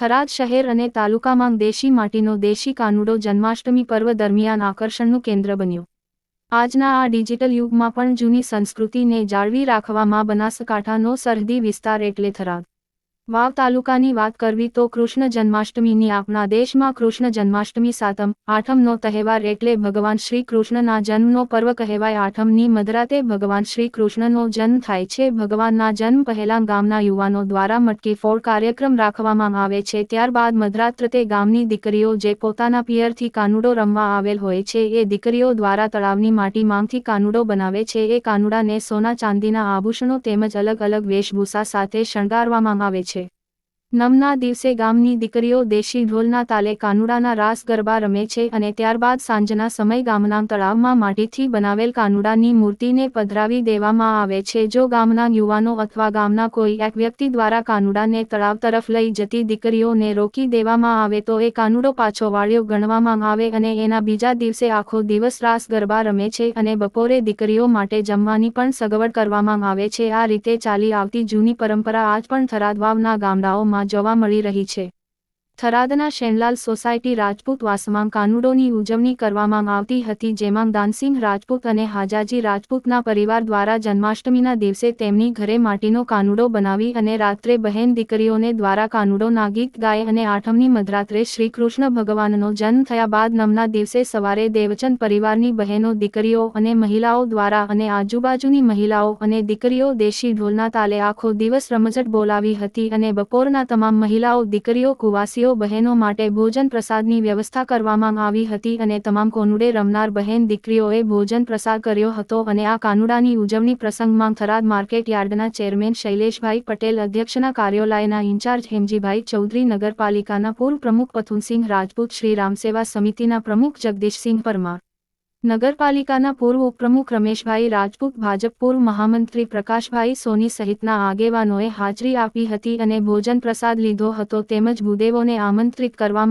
થરાદ શહેર અને તાલુકામાં દેશી માટીનો દેશી કાનુડો જન્માષ્ટમી પર્વ દરમિયાન આકર્ષણનું કેન્દ્ર બન્યો. આજના આ ડિજિટલ યુગમાં પણ જૂની સંસ્કૃતિને જાળવી રાખવામાં બનાસકાંઠાનો સરહદી વિસ્તાર એટલે થરાદ. વાવ તાલુકાની વાત કરવી તો કૃષ્ણ જન્માષ્ટમીની આપણા દેશમાં કૃષ્ણ જન્માષ્ટમી સાતમ આઠમનો તહેવાર એટલે ભગવાન શ્રી કૃષ્ણના જન્મનો પર્વ કહેવાય. આઠમની મધરાતે ભગવાન શ્રી કૃષ્ણનો જન્મ થાય છે. ભગવાનના જન્મ પહેલા ગામના યુવાનો દ્વારા મટકી ફોડ કાર્યક્રમ રાખવામાં આવે છે. ત્યારબાદ મધરાત્રતે ગામની દીકરીઓ જે પોતાના પિયરથી કાનુડો રમવા આવેલ હોય છે, એ દીકરીઓ દ્વારા તળાવની માટી માંગથી કાનુડો બનાવે છે. એ કાનુડાને સોના ચાંદીના આભૂષણો તેમજ અલગ અલગ વેશભૂષા સાથે શણગારવામાં આવે છે. નમના દિવસે ગામની દીકરીઓ દેશી ઢોલના તાલે કાનુડાના રાસ ગરબા રમે છે અને ત્યારબાદ સાંજના સમય ગામના તળાવમાં માટીથી બનાવેલ કાનુડાની મૂર્તિને પધરાવી દેવામાં આવે છે. જો ગામના યુવાનો અથવા ગામના કોઈ એક વ્યક્તિ દ્વારા કાનુડાને તળાવ તરફ લઈ જતી દીકરીઓને રોકી દેવામાં આવે તો એ કાનુડો પાછો વાળ્યો ગણવામાં આવે અને એના બીજા દિવસે આખો દિવસ રાસ ગરબા રમે છે અને બપોરે દીકરીઓ માટે જમવાની પણ સગવડ કરવામાં આવે છે. આ રીતે ચાલી આવતી જૂની પરંપરા આજ પણ થરાદ વાવના ગામડાઓમાં જોવા મળી રહી છે. થરાદના શેનલાલ સોસાયટી રાજપૂત વાસમાં કાનુડોની ઉજવણી કરવામાં આવતી હતી જેમાં દાનસિંહ રાજપૂત અને હાજાજી રાજપૂતના પરિવાર દ્વારા જન્માષ્ટમીના દિવસે તેમની ઘરે માટીનો કાનુડો બનાવી અને રાત્રે બહેન દીકરીઓને દ્વારા કાનુડોના ગીત ગાય અને આઠમની મધરાત્રે શ્રી કૃષ્ણ ભગવાનનો જન્મ થયા બાદ નમના દિવસે સવારે દેવચંદ પરિવારની બહેનો દીકરીઓ અને મહિલાઓ દ્વારા અને આજુબાજુની મહિલાઓ અને દીકરીઓ દેશી ઢોલના તાલે આખો દિવસ રમઝટ બોલાવી હતી અને બપોરના તમામ મહિલાઓ, દીકરીઓ, કુવાસીઓ બહેનો માટે ભોજન પ્રસાદની વ્યવસ્થા કરવામાં આવી હતી અને તમામ કોનુડે રમનાર બહેન દીકરીઓએ ભોજન પ્રસાદ કર્યો હતો અને આ કાનુડાની ઉજવણી પ્રસંગમાં થરાદ માર્કેટ યાર્ડના ચેરમેન શૈલેષભાઈ પટેલ અધ્યક્ષના કાર્યાલયના ઇન્ચાર્જ હેમજીભાઈ ચૌધરી નગરપાલિકાના પૂર્વ પ્રમુખ પથુનસિંહ રાજપૂત શ્રી રામસેવા સમિતિના પ્રમુખ જગદીશસિંહ પરમાર નગરપાલિકાના પૂર્વ ઉપપ્રમુખ રમેશભાઈ રાજપૂત, ભાજપ પૂર્વ મહામંત્રી પ્રકાશભાઈ સોની સહિતના આગેવાનોએ હાજરી આપી હતી અને ભોજન પ્રસાદ લીધો હતો. તેમજ ભૂદેવોને આમંત્રિત કરવામાં